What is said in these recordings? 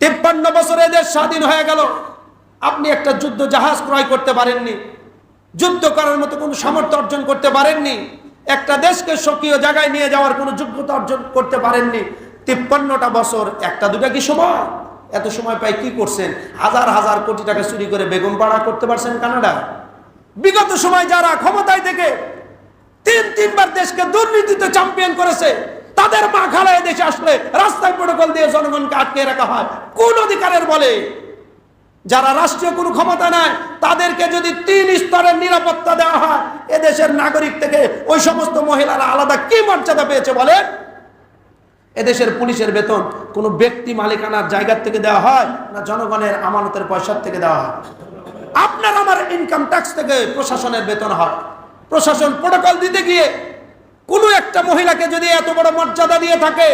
তিপ্পান্ন বছরে দেশ স্বাধীন হয়ে গেল। আপনি একটা যুদ্ধ জাহাজ ক্রয় করতে পারেননি। যুদ্ধ করার মতো কোনো সামর্থ্য অর্জন করতে পারেননি। একটা দেশকে সক্রিয় জায়গায় নিয়ে যাওয়ার কোনো যোগ্যতা অর্জন করতে পারেননি। তিপ্পান্নটা বছর, একটা দুটা কি সময়? এত সময় পাই কি করছেন? হাজার হাজার কোটি টাকা চুরি করে বেগম পাড়া করতে পারছেন কানাডা। বিগত সময় যারা ক্ষমতায় থেকে তিন, তিনবার দেশকে দুর্নীতিতে চ্যাম্পিয়ন করেছে, তাদের মা খালায় দেশে আসলে রাস্তায় প্রোটোকল জনগণকে আটকে রাখা হয়। কোন অধিকারের বলে যারা রাষ্ট্রীয় কোনো ক্ষমতা নাই তাদেরকে যদি তিন স্তরের নিরাপত্তা দেওয়া হয়, এদেশের নাগরিক থেকে ওই সমস্ত মহিলারা আলাদা কি মর্যাদা পেয়েছে বলেন এদেশের পুলিশের বেতন কোনো ব্যক্তি মালিকানার জায়গার থেকে দেওয়া হয় না জনগণের আমানতের পয়সার থেকে দেওয়া হয়? আপনার আমার ইনকাম ট্যাক্স থেকে প্রশাসনের বেতন হয়। প্রশাসন প্রোটোকল দিতে গিয়ে কোনো একটা মহিলাকে যদি এত বড় মর্যাদা দিয়ে থাকে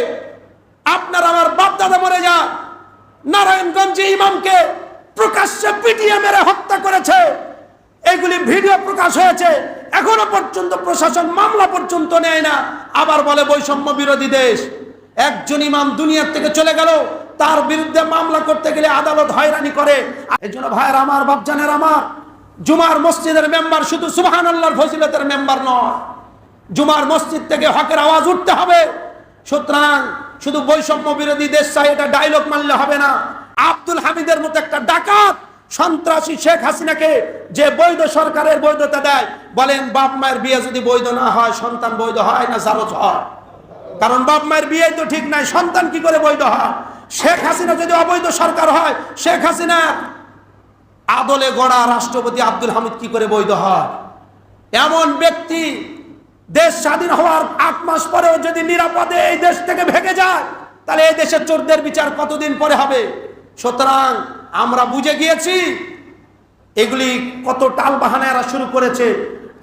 আপনার আমার বাপদাদা মরে যা নারায়ণগঞ্জে ইমামকে প্রকাশ্যে পিটিয়ে মেরে হত্যা করেছে। এগুলি ভিডিও প্রকাশ হয়েছে। এখনও পর্যন্ত প্রশাসন মামলা পর্যন্ত নেয় না। আবার বলে বৈষম্য বিরোধী দেশ। একজন ইমাম দুনিয়ার থেকে চলে গেল। তার বিরুদ্ধে মামলা করতে গেলে আদালত হয়রানি করে। এই জন্য ভাইয়ের আমার, বাপজানের আমার, জুমার মসজিদের মেম্বার শুধু সুবাহান আল্লাহর ফজিলতের মেম্বার নয়। জুমার মসজিদ থেকে হকের আওয়াজ উঠতে হবে। সুতরাং শুধু বৈষম্য বিরোধী দেশ চাই, এটা ডায়লগ মানলে হবে না। আব্দুল হামিদের মতো একটা ডাকাত সন্ত্রাসী শেখ হাসিনাকে যে বৈধ সরকারের বৈধতা দেয়, বলেন বাপ মায়ের বিয়ে যদি বৈধ না হয়, সন্তান বৈধ হয় না জারজ হয়? কারণ বাপ মায়ের বিয়ে তো ঠিক নাই, সন্তান কি করে বৈধ হয়? শেখ হাসিনা যদি অবৈধ সরকার হয়, শেখ হাসিনা আদলে গড়া রাষ্ট্রপতি আব্দুল হামিদ কি করে বৈধ হয়? এমন ব্যক্তি দেশ স্বাধীন হওয়ার আট মাস পরেও যদি নিরাপদে এই দেশ থেকে ভেঙে যায়, তাহলে এই দেশের চোরদের বিচার কতদিন পরে হবে? সুতরাং আমরা বুঝে গিয়েছি, এগুলি কত টাল বাহানা এরা শুরু করেছে।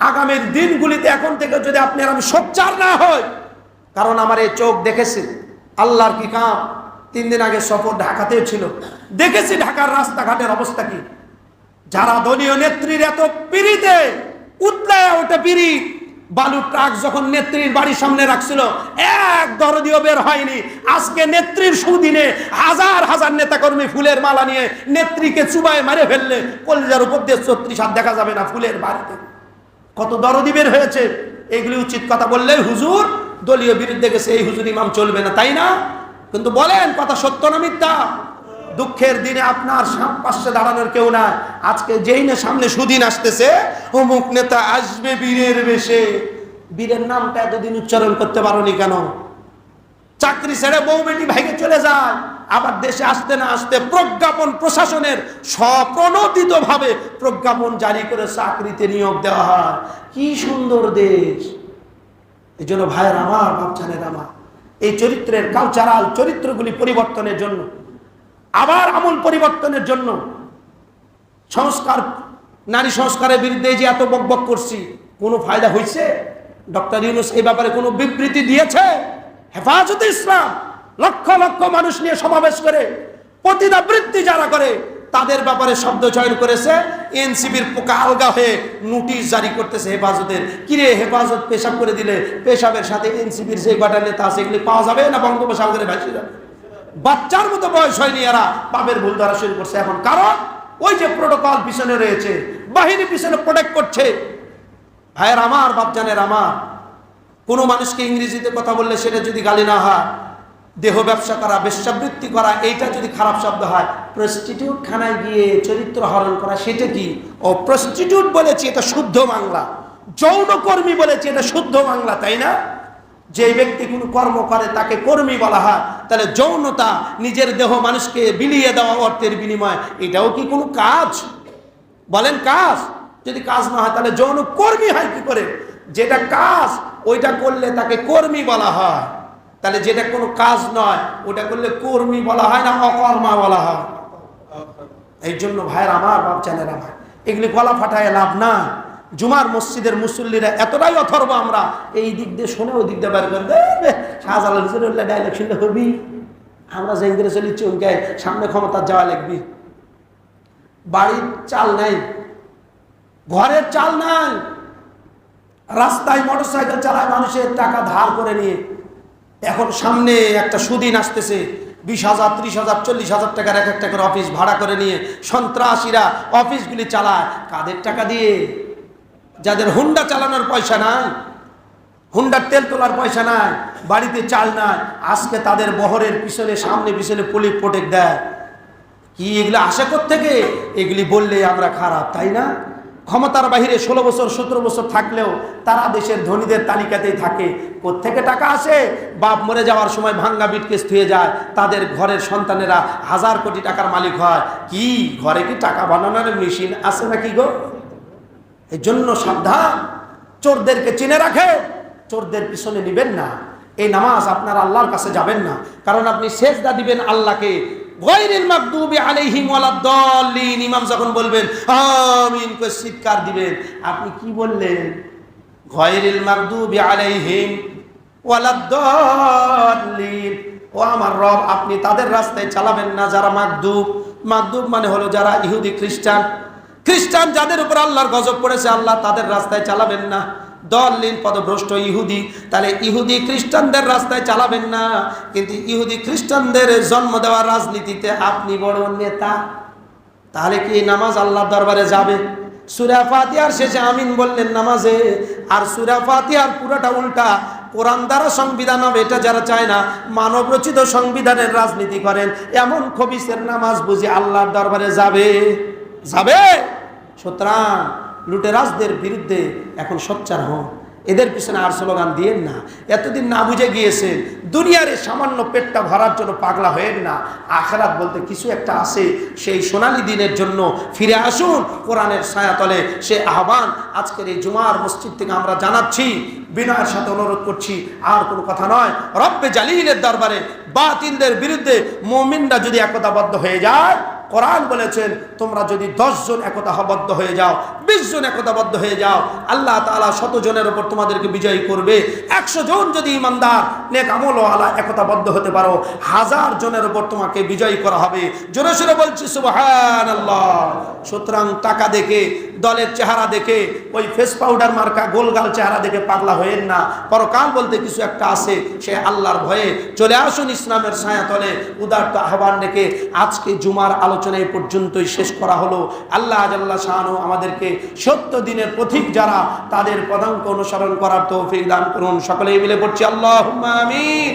আগামীর দিনগুলিতে এখন থেকে যদি আপনি আমি সোচ্চার না হয় কারণ আমার এই চোখ দেখেছি, আল্লাহর কি কাম? তিন দিন আগে সফর ঢাকাতেও ছিল। দেখেছি ঢাকার রাস্তাঘাটের অবস্থা কি? যারা দলীয় নেত্রীর এত পিড়িতে, উতলায় ওঠে পিড়ি বালু ট্রাক যখন নেত্রীর বাড়ির সামনে রাখছিল, এক দরদিও বের হয়নি। আজকে নেত্রীর সুদিনে হাজার হাজার নেতাকর্মী ফুলের মালা নিয়ে নেত্রীকে চুবায় মারে ফেললে, কলিজার উপর দিয়ে ছত্রিশ হাত দেখা যাবে না ফুলের বাড়িতে। কত দরদি বের হয়েছে। এগুলি উচিত কথা বললে হুজুর, দলীয় বিরুদ্ধে গেছে, এই হুজুর ইমাম চলবে না, তাই না? কিন্তু বলেন, কথা সত্য না মিথ্যা? দুঃখের দিনে আপনার পাশে দাঁড়ানোর কেউ না আজকে যেই না সামনে সুদিন আসতেছে, অমুক নেতা আসবে বীরের বেশে। বীরের নামটা এতদিন উচ্চারণ করতে পারোনি কেন? চাকরি ছেড়ে বউ বেটি ভাইকে চলে যায়। আবার দেশে আসতে না আসতে প্রজ্ঞাপন প্রশাসনের স্বপ্রণোদিত ভাবে প্রজ্ঞাপন জারি করে চাকরিতে নিয়োগ দেওয়া হয়। কি সুন্দর দেশ। এই জন্য ভাইয়ের আমার বাচ্চানের আমার। এই চরিত্রের কালচারাল চরিত্রগুলি পরিবর্তনের জন্য আবার আমূল পরিবর্তনের জন্য সংস্কার, নারী সংস্কারের বিরুদ্ধে যে এত বকবক করছি, কোনো ফায়দা হয়েছে ডক্টর ইউনুস এই ব্যাপারে কোনো বিবৃতি দিয়েছে? হেফাজতে ইসলাম, লক্ষ লক্ষ মানুষ নিয়ে সমাবেশ করে প্রতিদাবৃত্তি যারা করে, তাদের ব্যাপারে শব্দ চয়ন করেছে, এনসিবির পোকা আলগা হয়ে নোটিশ জারি করতেছে হেফাজতের। কিরে হেফাজত পেশাব করে দিলে? পেশাবের সাথে এনসিবির যে কটা নেতা আছে, এগুলি পাওয়া যাবে না বঙ্গোপসাগরে ভাসিয়ে যাবে বাচ্চার মতো বয়স হয়নি এরা। পাপের ভুল ধরা শুরু করছে। এখন কারণ ওই যে প্রোটোকল পিছনে রয়েছে, বাহিনী পিছনে প্রোটেক্ট করছে। ভাইয়ের আমার, বাপজানের আমার। কোনো মানুষকে ইংরেজিতে কথা বললে সেটা যদি গালি না হয়, দেহ ব্যবসা করা, বেশ্যাবৃত্তি করা, এইটা যদি খারাপ শব্দ হয় প্রস্টিটিউট খানায় গিয়ে চরিত্র হরণ করা, সেটা কি? ও প্রস্টিটিউট বলেছি, এটা শুদ্ধ বাংলা। যৌনকর্মী বলেছি, এটা শুদ্ধ বাংলা, তাই না? যে ব্যক্তি কোনো কর্ম করে, তাকে কর্মী বলা হয়। তাহলে যৌনতা নিজের দেহ মানুষকে বিলিয়ে দেওয়া অর্থের বিনিময়, এটাও কি কোনো কাজ? বলেন কাজ। যদি কাজ না হয়, তাহলে যৌন কর্মী হয় কি করে? যেটা কাজ, ওইটা করলে তাকে কর্মী বলা হয়। তাহলে যেটা কোনো কাজ নয়, ওটা করলে কর্মী বলা হয় না, অকর্মা বলা হয়। এই জন্য ভাইয়ের আমার বাচ্চানের আমার। এগুলি গলা ফাটায় লাভ না। জুমার মসজিদের মুসল্লিরা এতটাই অথর্ব আমরা, এই দিক দিয়ে শুনে ওই দিক দিয়ে বের করে শাহজালাল হুজুরুল্লাহ ডাইলগ শুনলে হবি। আমরা যে ইংরেজ চলি চমকে সামনে ক্ষমতা যাওয়া লিখবি বাড়ির চাল নাই, ঘরের চাল নাই। রাস্তায় মোটরসাইকেল চালায় মানুষের টাকা ধার করে নিয়ে। এখন সামনে একটা সুদিন আসতেছে, বিশ হাজার, ত্রিশ হাজার, চল্লিশ হাজার টাকার এক একটা করে অফিস ভাড়া করে নিয়ে সন্ত্রাসীরা অফিসগুলি চালায়, কাদের টাকা দিয়ে? যাদের হুন্ডা চালানোর পয়সা নাই হুন্ডার তেল তোলার পয়সা নাই, বাড়িতে চাল নাই, আজকে তাদের বহরের পিছনে, সামনে পিছনে পুলিশ প্রোটেক্ট দেয়। কি এগুলো আশা থেকে এগুলি বললে আমরা খারাপ, তাই না? ক্ষমতার বাহিরে ষোলো বছর, সতেরো বছর থাকলেও তারা দেশের ধনীদের তালিকাতেই থাকে। কোত্থেকে টাকা আসে? বাপ মরে যাওয়ার সময় ভাঙ্গা বিটকেস থুয়ে যায়। তাদের ঘরের সন্তানেরা হাজার কোটি টাকার মালিক হয়। কি? ঘরে কি টাকা বানানোর মেশিন আছে নাকি গো? এই জন্য সাবধান। চোরদেরকে চিনে রাখে। চোরদের পিছনে নিবেন না। এই নামাজ আপনার আল্লাহর কাছে যাবেন না। কারণ আপনি সেজদা দিবেন আল্লাহকে। ইমাম যখন বলবেন দিবেন। আপনি কি বললেন? আলাইহিম আপনি তাদের রাস্তায় চালাবেন না যারা মাগদুব। মাগদুব মানে হলো যারা ইহুদি খ্রিস্টান। খ্রিস্টান যাদের উপর আল্লাহর গজব পড়েছে, আল্লাহ তাদের রাস্তায় চালাবেন না। দলিন পদভ্রষ্ট ইহুদি, তাহলে ইহুদি খ্রিস্টানদের রাস্তায় চালাবেন না। কিন্তু ইহুদি খ্রিস্টানদের জন্ম দেওয়ার রাজনীতিতে আপনি বড় নেতা। তাহলে কি নামাজ আল্লাহর দরবারে যাবে? সুরা ফাতিহার শেষে আমিন বললেন নামাজে। আর সুরা ফাতিহার পুরোটা উল্টা। কোরআন দ্বারা সংবিধান হবে, এটা যারা চায় না মানব রচিত সংবিধানের রাজনীতি করেন। এমন খবিসের নামাজ বুঝি আল্লাহর দরবারে যাবে। যাবে? সুতরাং লুটেরাজদের বিরুদ্ধে এখন সোচ্চার হন এদের পিছনে আর স্লোগান দিয়েন না। এতদিন না বুঝে গিয়েছেন, দুনিয়ার এই সামান্য পেটটা ভরার জন্য পাগলা হয়েন না। আখরাত বলতে কিছু একটা আছে, সেই সোনালি দিনের জন্য ফিরে আসুন। কোরআনের ছায়াতলে সে আহ্বান, আজকের এই জুমার মসজিদ থেকে আমরা জানাচ্ছি, বিনয়ের সাথে অনুরোধ করছি, আর কোনো কথা নয়। রব্বে জালিলের দরবারে বাতিলদের বিরুদ্ধে মমিনরা যদি একতাবদ্ধ হয়ে যায় কোরআন বলেছেন, তোমরা যদি জন একতাবদ্ধ হয়ে যাও, বিশ জন একতাবদ্ধ হয়ে যাও, আল্লাহ তালা শত জনের ওপর তোমাদেরকে বিজয়ী করবে। একশো জন যদি ইমানদার, নেক আমল আলা একতাবদ্ধ হতে পারো, হাজার জনের ওপর তোমাকে বিজয়ী করা হবে। জোরে সোরে বলছি সুবহান আল্লাহ সুতরাং টাকা দেখে, দলের চেহারা দেখে, ওই ফেস পাউডার মার্কা, গোলগাল চেহারা দেখে পাগলা হয়েন না। পরকাল বলতে কিছু একটা আছে, সে আল্লাহর ভয়ে। চলে আসুন ইসলামের ছায়াতলে, উদার্ত আহ্বান রেখে, আজকে জুমার আলোচনা এই পর্যন্তই শেষ করা হলো। আল্লাহ আজাল্লাহ শাহানু আমাদেরকে সত্য দিনের পথিক যারা, তাদের পদাঙ্ক অনুসরণ করার তৌফিক দান করুন। সকলেই মিলে পড়ছি আল্লাহ আমিন।